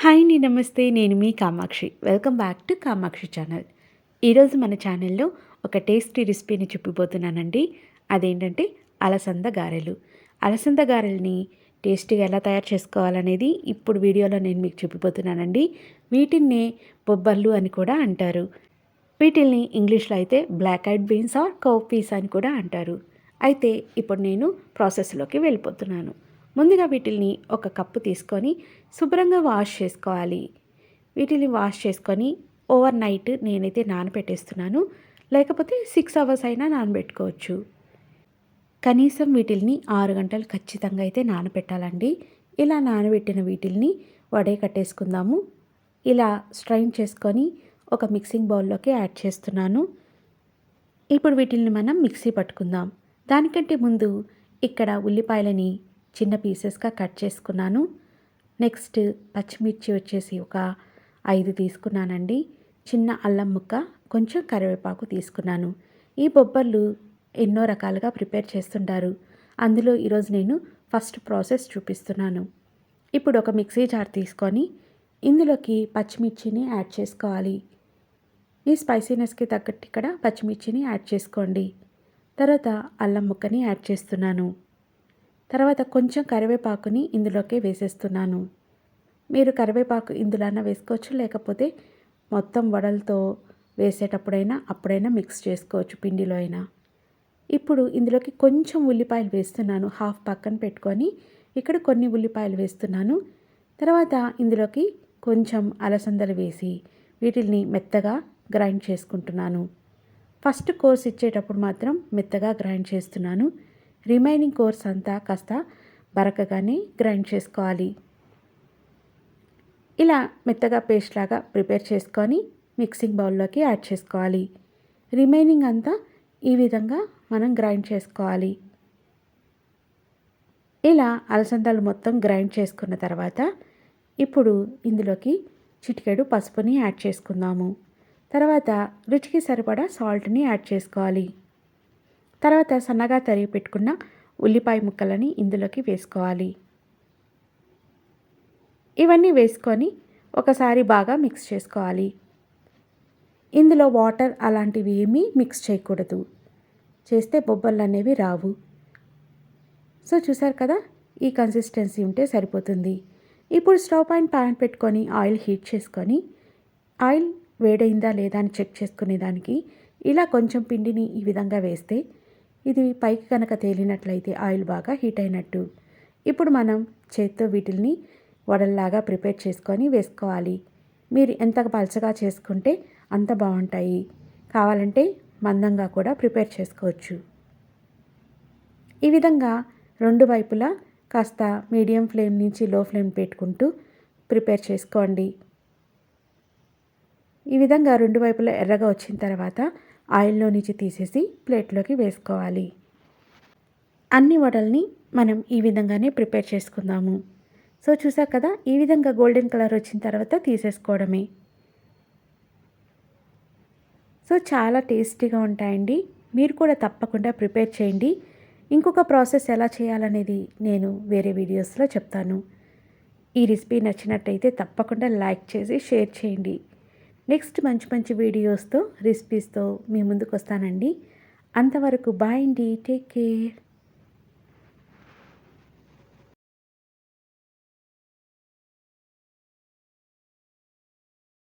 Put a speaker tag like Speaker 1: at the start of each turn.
Speaker 1: Hi అండి నమస్తే. నేను మీ Kamakshi. Welcome back to Kamakshi channel. ఈరోజు మన ఛానల్లో ఒక టేస్టీ రెసిపీని చెప్పిపోతున్నానండి అదేంటంటే అలసంద గారెలు. అలసంద గారెల్ని టేస్టీగా ఎలా తయారు చేసుకోవాలనేది ఇప్పుడు వీడియోలో నేను మీకు చెప్పిపోతున్నానండి వీటిని బొబ్బర్లు అని కూడా అంటారు. వీటిల్ని ఇంగ్లీష్లో అయితే black eyed beans or cowpeas అని కూడా అంటారు. అయితే ఇప్పుడు నేను ప్రాసెస్లోకి వెళ్ళిపోతున్నాను. ముందుగా వీటిని ఒక కప్పు తీసుకొని శుభ్రంగా వాష్ చేసుకోవాలి. వీటిని వాష్ చేసుకొని ఓవర్ నైట్ నేనైతే నానబెట్టేస్తున్నాను లేకపోతే సిక్స్ అవర్స్ అయినా నానబెట్టుకోవచ్చు. కనీసం వీటిల్ని ఆరు గంటలు ఖచ్చితంగా అయితే నానబెట్టాలండి ఇలా నానబెట్టిన వీటిల్ని వడే కట్టేసుకుందాము. ఇలా స్ట్రైన్ చేసుకొని ఒక మిక్సింగ్ బౌల్లోకి యాడ్ చేస్తున్నాను. ఇప్పుడు వీటిల్ని మనం మిక్సీ పట్టుకుందాం. దానికంటే ముందు ఇక్కడ ఉల్లిపాయలని చిన్న పీసెస్గా కట్ చేసుకున్నాను. నెక్స్ట్ పచ్చిమిర్చి వచ్చేసి ఒక ఐదు తీసుకున్నానండి. చిన్న అల్లం ముక్క కొంచెం కరివేపాకు తీసుకున్నాను. ఈ బొబ్బర్లు ఎన్నో రకాలుగా ప్రిపేర్ చేస్తుంటారు. అందులో ఈరోజు నేను ఫస్ట్ ప్రాసెస్ చూపిస్తున్నాను. ఇప్పుడు ఒక మిక్సీ జార్ తీసుకొని ఇందులోకి పచ్చిమిర్చిని యాడ్ చేసుకోవాలి. ఈ స్పైసీనెస్కి తగ్గట్టు ఇక్కడ పచ్చిమిర్చిని యాడ్ చేసుకోండి. తర్వాత అల్లం ముక్కని యాడ్ చేస్తున్నాను. తర్వాత కొంచెం కరివేపాకుని ఇందులోకి వేసేస్తున్నాను. మీరు కరివేపాకు ఇందులోనా వేసుకోవచ్చు లేకపోతే మొత్తం వడలతో వేసేటప్పుడైనా అప్పుడైనా మిక్స్ చేసుకోవచ్చు పిండిలో అయినా. ఇప్పుడు ఇందులోకి కొంచెం ఉల్లిపాయలు వేస్తున్నాను హాఫ్ పక్కన పెట్టుకొని ఇక్కడ కొన్ని ఉల్లిపాయలు వేస్తున్నాను. తర్వాత ఇందులోకి కొంచెం అలసందలు వేసి వీటిని మెత్తగా గ్రైండ్ చేసుకుంటున్నాను. ఫస్ట్ కోర్స్ ఇచ్చేటప్పుడు మాత్రం మెత్తగా గ్రైండ్ చేస్తున్నాను. రిమైనింగ్ కోర్స్ అంతా కాస్త బరకగానే గ్రైండ్ చేసుకోవాలి. ఇలా మెత్తగా పేస్ట్ లాగా ప్రిపేర్ చేసుకొని మిక్సింగ్ బౌల్లోకి యాడ్ చేసుకోవాలి. రిమైనింగ్ అంతా ఈ విధంగా మనం గ్రైండ్ చేసుకోవాలి. ఇలా అలసందాలు మొత్తం గ్రైండ్ చేసుకున్న తర్వాత ఇప్పుడు ఇందులోకి చిటికెడు పసుపుని యాడ్ చేసుకుందాము. తర్వాత రుచికి సరిపడా సాల్ట్ని యాడ్ చేసుకోవాలి. తర్వాత సన్నగా తరిగి పెట్టుకున్న ఉల్లిపాయ ముక్కలని ఇందులోకి వేసుకోవాలి. ఇవన్నీ వేసుకొని ఒకసారి బాగా మిక్స్ చేసుకోవాలి. ఇందులో వాటర్ అలాంటివి ఏమీ మిక్స్ చేయకూడదు. చేస్తే బొబ్బలు అనేవి రావు. సో చూసారు కదా? ఈ కన్సిస్టెన్సీ ఉంటే సరిపోతుంది. ఇప్పుడు స్టవ్ పైన ప్యాన్ పెట్టుకొని ఆయిల్ హీట్ చేసుకొని ఆయిల్ వేడైందా లేదా అని చెక్ చేసుకునేదానికి ఇలా కొంచెం పిండిని ఈ విధంగా వేస్తే ఇది పైకి కనుక తేలినట్లయితే ఆయిల్ బాగా హీట్ అయినట్టు. ఇప్పుడు మనం చేత్తో వీటిల్ని వడల్లాగా ప్రిపేర్ చేసుకొని వేసుకోవాలి. మీరు ఎంత పలచగా చేసుకుంటే అంత బాగుంటాయి. కావాలంటే మందంగా కూడా ప్రిపేర్ చేసుకోవచ్చు. ఈ విధంగా రెండు వైపులా కాస్త మీడియం ఫ్లేమ్ నుంచి లో ఫ్లేమ్ పెట్టుకుంటూ ప్రిపేర్ చేసుకోండి. ఈ విధంగా రెండు వైపులా ఎర్రగా వచ్చిన తర్వాత ఆయిల్లో నుంచి తీసేసి ప్లేట్లోకి వేసుకోవాలి. అన్ని వడల్ని మనం ఈ విధంగానే ప్రిపేర్ చేసుకుందాము. సో చూసా కదా ఈ విధంగా గోల్డెన్ కలర్ వచ్చిన తర్వాత తీసేసుకోవడమే. సో చాలా టేస్టీగా ఉంటాయండి. మీరు కూడా తప్పకుండా ప్రిపేర్ చేయండి. ఇంకొక ప్రాసెస్ ఎలా చేయాలనేది నేను వేరే వీడియోస్లో చెప్తాను. ఈ రెసిపీ నచ్చినట్టయితే తప్పకుండా లైక్ చేసి షేర్ చేయండి. నెక్స్ట్ మంచి మంచి వీడియోస్తో రెసిపీస్తో మీ ముందుకు వస్తానండి అంతవరకు బాయ్ అండి. Take care